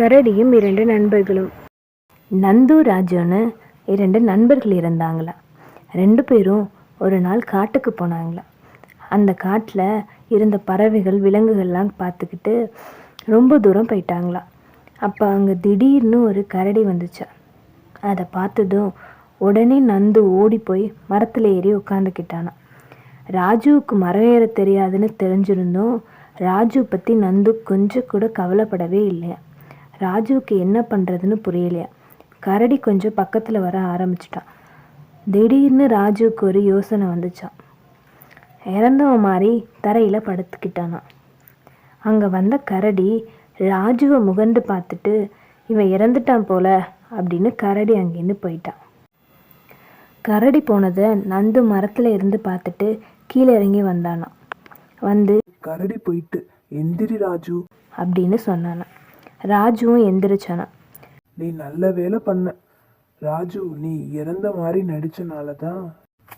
கரடியும் இரண்டு நண்பர்களும். நந்து ராஜுன்னு இரண்டு நண்பர்கள் இருந்தாங்களா ரெண்டு பேரும் ஒரு நாள் காட்டுக்கு போனாங்களா. அந்த காட்டில் இருந்த பறவைகள் விலங்குகள்லாம் பார்த்துக்கிட்டு ரொம்ப தூரம் போயிட்டாங்களா. அப்போ அங்கே திடீர்னு ஒரு கரடி வந்துச்சா. அதை பார்த்ததும் உடனே நந்து ஓடி போய் மரத்தில் ஏறி உட்காந்துக்கிட்டானா ராஜுவுக்கு மரம் ஏற தெரியாதுன்னு தெரிஞ்சிருந்தும் ராஜு பற்றி நந்து கொஞ்சம் கூட கவலைப்படவே இல்லையா. ராஜுவுக்கு என்ன பண்ணுறதுன்னு புரியலையா? கரடி கொஞ்சம் பக்கத்தில் வர ஆரம்பிச்சிட்டான். திடீர்னு ராஜுவுக்கு ஒரு யோசனை வந்துச்சான் இறந்தவன் மாதிரி தரையில் படுத்துக்கிட்டானான் அங்கே வந்த கரடி ராஜுவை முகந்து பார்த்துட்டு இவன் இறந்துட்டான் போல அப்படின்னு கரடி அங்கேருந்து போயிட்டான். கரடி போனதை நந்து மரத்தில் இருந்து பார்த்துட்டு கீழே இறங்கி வந்தானாம். வந்து கரடி போயிட்டு எந்திரி ராஜு அப்படின்னு சொன்னானாம். ராஜுவும் எந்திரிச்சானான் நீ நல்ல வேலை பண்ண. ராஜு நீ இறந்த மாதிரி நடிச்சனால தான்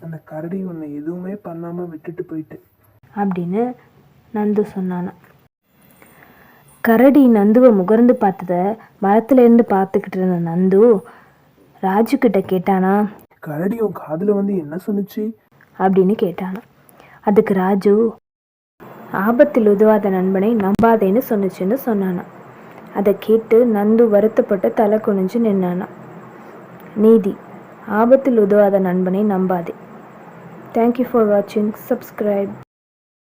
அந்த கரடி உன்னை எதுவுமே பண்ணாம விட்டுட்டு போயிட்டு. அப்படின்னு நந்து சொன்னானாம் கரடி நந்துவை முகர்ந்து பார்த்தத மரத்துல இருந்து பார்த்துக்கிட்டு இருந்த நந்து ராஜு கிட்ட கேட்டானா? கரடி உன் காதுல வந்து என்ன சொன்னுச்சு? அப்படின்னு கேட்டானாம் அதுக்கு ராஜு ஆபத்தில் உதவாத நண்பனை நம்பாதேன்னு சொன்னுச்சுன்னு சொன்னானாம் அதை கேட்டு நந்து வருத்தப்பட்டு தலை குனிஞ்சு நின்னானா நீதி ஆபத்தில் உதவாத நண்பனை நம்பாதே. தேங்க்யூ ஃபார் வாட்சிங் சப்ஸ்கிரைப்